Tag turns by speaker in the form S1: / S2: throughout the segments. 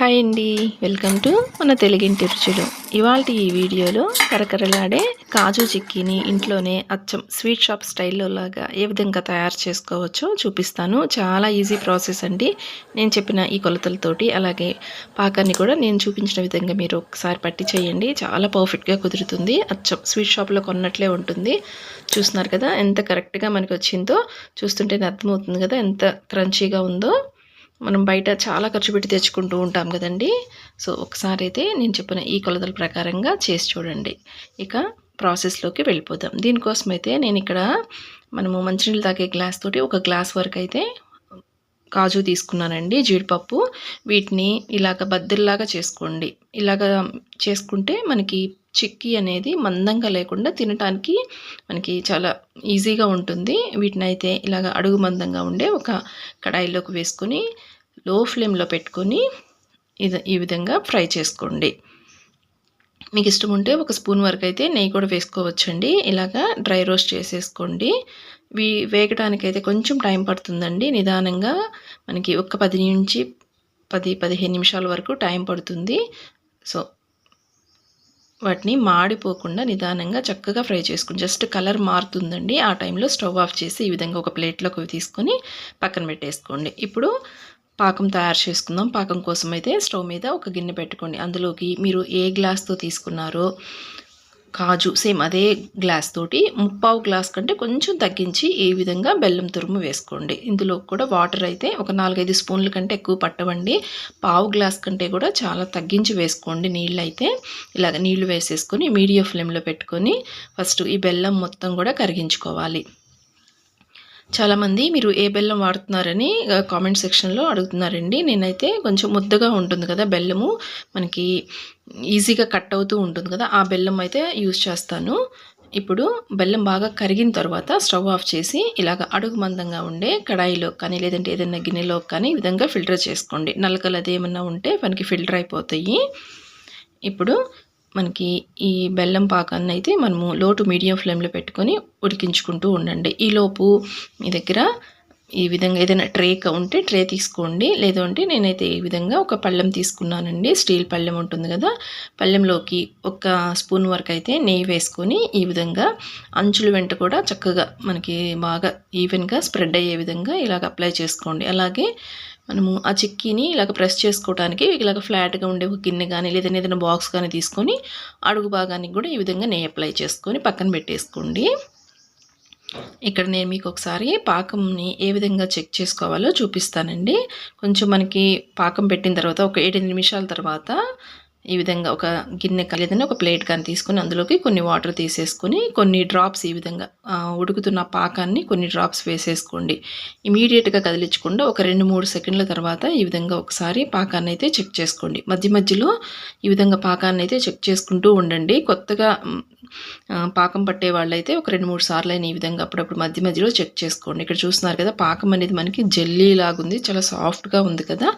S1: Hi అండి. Welcome to మన తెలుగింటి రుచులు. ఇవాళ ఈ వీడియోలో కరకరలాడే కాజు చిక్కీని ఇంట్లోనే అచ్చం స్వీట్ షాప్ స్టైల్లో లాగా ఏ విధంగా తయారు చేసుకోవచ్చో చూపిస్తాను. చాలా ఈజీ ప్రాసెస్ అండి. నేను చెప్పిన ఈ కొలతలతోటి అలాగే పాకాన్ని కూడా నేను చూపించిన విధంగా మీరు ఒకసారి పట్టి చేయండి. చాలా పర్ఫెక్ట్గా కుదురుతుంది. అచ్చం స్వీట్ షాప్లో కొన్నట్లే ఉంటుంది. చూస్తున్నారు కదా ఎంత కరెక్ట్గా మనకు వచ్చిందో చూస్తుంటేనే అర్థమవుతుంది కదా ఎంత క్రంచీగా ఉందో. మనం బయట చాలా ఖర్చు పెట్టి తెచ్చుకుంటూ ఉంటాం కదండి. సో ఒకసారి అయితే నేను చెప్పిన ఈ కొలతల ప్రకారంగా చేసి చూడండి. ఇక ప్రాసెస్లోకి వెళ్ళిపోతాం దీనికోసం అయితే నేను ఇక్కడ మనము మంచినీళ్ళు తాగే గ్లాస్ తోటి ఒక గ్లాస్ వరకు అయితే కాజు తీసుకున్నానండి జీడిపప్పు. వీటిని ఇలాగ బద్దెల్లాగా చేసుకోండి. ఇలాగ చేసుకుంటే మనకి చిక్కీ అనేది మందంగా లేకుండా తినటానికి మనకి చాలా ఈజీగా ఉంటుంది. వీటిని అయితే ఇలాగ అడుగు మందంగా ఉండే ఒక కడాయిలోకి వేసుకొని లో ఫ్లేమ్లో పెట్టుకొని ఇది ఈ విధంగా ఫ్రై చేసుకోండి. మీకు ఇష్టం ఉంటే ఒక స్పూన్ వరకు అయితే నెయ్యి కూడా వేసుకోవచ్చండి. ఇలాగా డ్రై రోస్ట్ చేసేసుకోండి. వీ వేగడానికి అయితే కొంచెం టైం పడుతుందండి. నిదానంగా మనకి ఒక పది నుంచి పది పదిహేను నిమిషాల వరకు టైం పడుతుంది. సో వాటిని మాడిపోకుండా నిదానంగా చక్కగా ఫ్రై చేసుకుని జస్ట్ కలర్ మారుతుందండి. ఆ టైంలో స్టవ్ ఆఫ్ చేసి ఈ విధంగా ఒక ప్లేట్లోకి తీసుకొని పక్కన పెట్టేసుకోండి. ఇప్పుడు పాకం తయారు చేసుకుందాం. పాకం కోసం అయితే స్టవ్ మీద ఒక గిన్నె పెట్టుకోండి. అందులోకి మీరు ఏ గ్లాస్తో తీసుకున్నారో కాజు సేమ్ అదే గ్లాస్ తోటి ముప్పావు గ్లాస్ కంటే కొంచెం తగ్గించి ఈ విధంగా బెల్లం తురుము వేసుకోండి. ఇందులో కూడా వాటర్ అయితే ఒక నాలుగైదు స్పూన్ల కంటే ఎక్కువ పట్టవండి. పావు గ్లాస్ కంటే కూడా చాలా తగ్గించి వేసుకోండి నీళ్ళు అయితే ఇలాగ నీళ్ళు వేసేసుకొని మీడియం ఫ్లేమ్లో పెట్టుకొని ఫస్ట్ ఈ బెల్లం మొత్తం కూడా కరిగించుకోవాలి. చాలామంది మీరు ఏ బెల్లం వాడుతున్నారని కామెంట్ సెక్షన్లో అడుగుతున్నారండి. నేనైతే కొంచెం ముద్దగా ఉంటుంది కదా బెల్లము. మనకి ఈజీగా కట్ అవుతూ ఉంటుంది కదా ఆ బెల్లం అయితే యూజ్ చేస్తాను. ఇప్పుడు బెల్లం బాగా కరిగిన తర్వాత స్టవ్ ఆఫ్ చేసి ఇలాగ అడుగు మందంగా ఉండే కడాయిలో కానీ లేదంటే ఏదైనా గిన్నెలో కానీ ఈ విధంగా ఫిల్టర్ చేసుకోండి. నలకలు అదేమన్నా ఉంటే మనకి ఫిల్టర్ అయిపోతాయి. ఇప్పుడు మనకి ఈ బెల్లం పాకాన్ని అయితే మనము లోటు మీడియం ఫ్లేమ్లో పెట్టుకొని ఉడికించుకుంటూ ఉండండి. ఈలోపు మీ దగ్గర ఈ విధంగా ఏదైనా ట్రే ఉంటే ట్రే తీసుకోండి. లేదంటే నేనైతే ఈ విధంగా ఒక పళ్ళెం తీసుకున్నానండి. స్టీల్ పళ్ళెం ఉంటుంది కదా పళ్ళెంలోకి ఒక స్పూన్ వరకు అయితే నెయ్యి వేసుకొని ఈ విధంగా అంచుల వెంట కూడా చక్కగా మనకి బాగా ఈవెన్గా స్ప్రెడ్ అయ్యే విధంగా ఇలాగ అప్లై చేసుకోండి. అలాగే మనము ఆ చిక్కీని ఇలాగ ప్రెస్ చేసుకోవడానికి ఇలాగ ఫ్లాట్గా ఉండే ఒక గిన్నె కానీ లేదా ఏదైనా బాక్స్ కానీ తీసుకొని అడుగు భాగానికి కూడా ఈ విధంగా నెయ్యి అప్లై చేసుకొని పక్కన పెట్టేసుకోండి. ఇక్కడ నేను మీకు ఒకసారి పాకంని ఏ విధంగా చెక్ చేసుకోవాలో చూపిస్తానండి. కొంచెం మనకి పాకం పెట్టిన తర్వాత ఒక ఏడు నిమిషాల తర్వాత ఈ విధంగా ఒక గిన్నె లేదని ఒక ప్లేట్ కానీ తీసుకొని అందులోకి కొన్ని వాటర్ తీసేసుకొని కొన్ని డ్రాప్స్ ఈ విధంగా ఉడుకుతున్న పాకాన్ని కొన్ని డ్రాప్స్ వేసేసుకోండి. ఇమీడియట్గా కదిలించకుండా ఒక రెండు మూడు సెకండ్ల తర్వాత ఈ విధంగా ఒకసారి పాకాన్ని అయితే చెక్ చేసుకోండి. మధ్య మధ్యలో ఈ విధంగా పాకాన్ని అయితే చెక్ చేసుకుంటూ ఉండండి. కొత్తగా పాకం పట్టే వాళ్ళైతే ఒక రెండు మూడు సార్లు అయిన ఈ విధంగా అప్పుడప్పుడు మధ్య మధ్యలో చెక్ చేసుకోండి. ఇక్కడ చూస్తున్నారు కదా పాకం అనేది మనకి జెల్లీ లాగుంది చాలా సాఫ్ట్గా ఉంది కదా.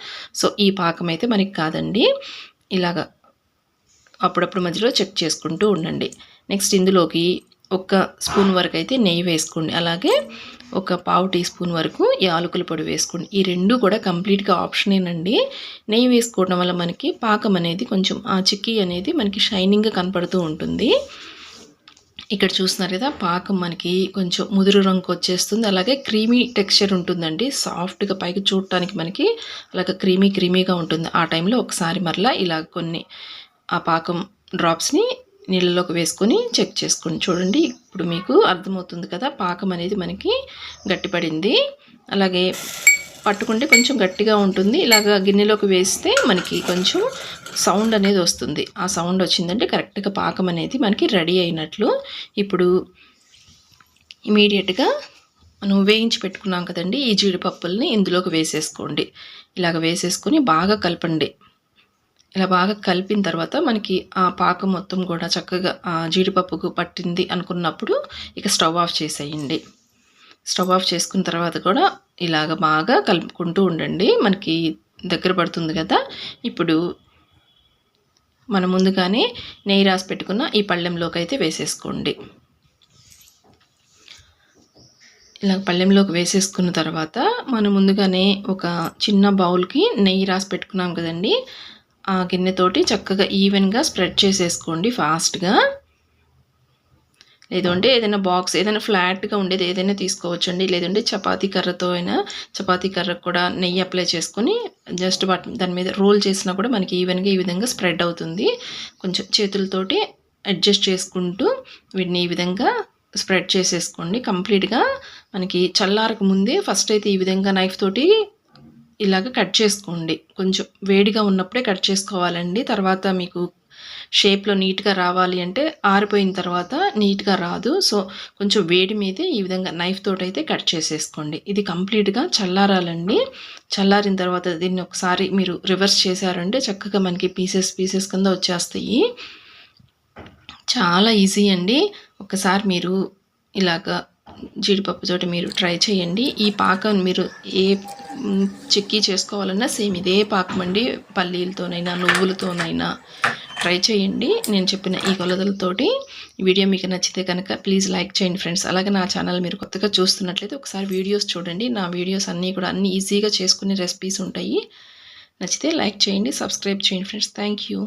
S1: సో ఈ పాకం అయితే మనకి కాదండి. ఇలాగా అప్పుడప్పుడు మధ్యలో చెక్ చేసుకుంటూ ఉండండి. నెక్స్ట్ ఇందులోకి ఒక స్పూన్ వరకు అయితే నెయ్యి వేసుకోండి. అలాగే ఒక పావు టీ స్పూన్ వరకు యాలకుల పొడి వేసుకోండి. ఈ రెండు కూడా కంప్లీట్గా ఆప్షనేనండి నెయ్యి వేసుకోవడం వల్ల మనకి పాకం అనేది కొంచెం ఆ చిక్కీ అనేది మనకి షైనింగ్గా కనపడుతూ ఉంటుంది. ఇక్కడ చూస్తున్నారు కదా పాకం మనకి కొంచెం ముదురు రంగు వచ్చేస్తుంది. అలాగే క్రీమీ టెక్స్చర్ ఉంటుందండి. సాఫ్ట్గా పైకి చూడటానికి మనకి అలాగే క్రీమీ క్రీమీగా ఉంటుంది. ఆ టైంలో ఒకసారి మరలా ఇలా కొన్ని ఆ పాకం డ్రాప్స్ని నీళ్ళలోకి వేసుకొని చెక్ చేసుకోండి చూడండి. ఇప్పుడు మీకు అర్థమవుతుంది కదా పాకం అనేది మనకి గట్టిపడింది. అలాగే పట్టుకుంటే కొంచెం గట్టిగా ఉంటుంది. ఇలాగ గిన్నెలోకి వేస్తే మనకి కొంచెం సౌండ్ అనేది వస్తుంది. ఆ సౌండ్ వచ్చిందంటే కరెక్ట్గా పాకం అనేది మనకి రెడీ అయినట్లు. ఇప్పుడు ఇమీడియట్గా మనం వేయించి పెట్టుకున్నాం కదండి ఈ జీడిపప్పుల్ని ఇందులోకి వేసేసుకోండి. ఇలాగ వేసేసుకొని బాగా కలపండి. ఇలా బాగా కలిపిన తర్వాత మనకి ఆ పాకం మొత్తం కూడా చక్కగా జీడిపప్పుకు పట్టింది అనుకున్నప్పుడు ఇక స్టవ్ ఆఫ్ చేసేయండి. స్టవ్ ఆఫ్ చేసుకున్న తర్వాత కూడా ఇలాగ బాగా కలుపుకుంటూ ఉండండి. మనకి దగ్గర పడుతుంది కదా. ఇప్పుడు మనం ముందుగానే నెయ్యి రాసి పెట్టుకున్న ఈ పళ్ళెంలోకి అయితే వేసేసుకోండి. ఇలా పళ్ళెంలోకి వేసేసుకున్న తర్వాత మనం ముందుగానే ఒక చిన్న బౌల్కి నెయ్యి రాసి పెట్టుకున్నాం కదండి. ఆ గిన్నెతోటి చక్కగా ఈవెన్గా స్ప్రెడ్ చేసేసుకోండి ఫాస్ట్గా లేదంటే ఏదైనా బాక్స్ ఏదైనా ఫ్లాట్గా ఉండేది ఏదైనా తీసుకోవచ్చండి. లేదంటే చపాతీ కర్రతో అయినా చపాతీ కర్రకు కూడా నెయ్యి అప్లై చేసుకొని జస్ట్ వాటి దాని మీద రోల్ చేసినా కూడా మనకి ఈవెన్గా ఈ విధంగా స్ప్రెడ్ అవుతుంది. కొంచెం చేతులతోటి అడ్జస్ట్ చేసుకుంటూ వీటిని ఈ విధంగా స్ప్రెడ్ చేసేసుకోండి. కంప్లీట్గా మనకి చల్లారక ముందే ఫస్ట్ అయితే ఈ విధంగా నైఫ్ తోటి ఇలాగ కట్ చేసుకోండి. కొంచెం వేడిగా ఉన్నప్పుడే కట్ చేసుకోవాలండి. తర్వాత మీకు షేప్లో నీట్గా రావాలి అంటే ఆరిపోయిన తర్వాత నీట్గా రాదు. సో కొంచెం వేడి మీదే ఈ విధంగా నైఫ్ తోటి అయితే కట్ చేసేసుకోండి. ఇది కంప్లీట్గా చల్లారాలండి. చల్లారిన తర్వాత దీన్ని ఒకసారి మీరు రివర్స్ చేశారంటే చక్కగా మనకి పీసెస్ పీసెస్ కింద వచ్చేస్తాయి. చాలా ఈజీ అండి. ఒకసారి మీరు ఇలాగా జీడిపప్పు మీరు ట్రై చేయండి. ఈ పాకం మీరు ఏ చిక్కీ చేసుకోవాలన్నా సేమ్ ఇదే పాకం అండి. పల్లీలతోనైనా నువ్వులతోనైనా. ట్రై చేయండి. నేను చెప్పిన ఈ కొలతలతోటి వీడియో మీకు నచ్చితే కనుక ప్లీజ్ లైక్ చేయండి ఫ్రెండ్స్ అలాగే నా ఛానల్ మీరు కొత్తగా చూస్తున్నట్లయితే ఒకసారి వీడియోస్ చూడండి. నా వీడియోస్ అన్నీ కూడా అన్ని ఈజీగా చేసుకునే రెసిపీస్ ఉంటాయి. నచ్చితే లైక్ చేయండి సబ్స్క్రైబ్ చేయండి ఫ్రెండ్స్ థ్యాంక్ యూ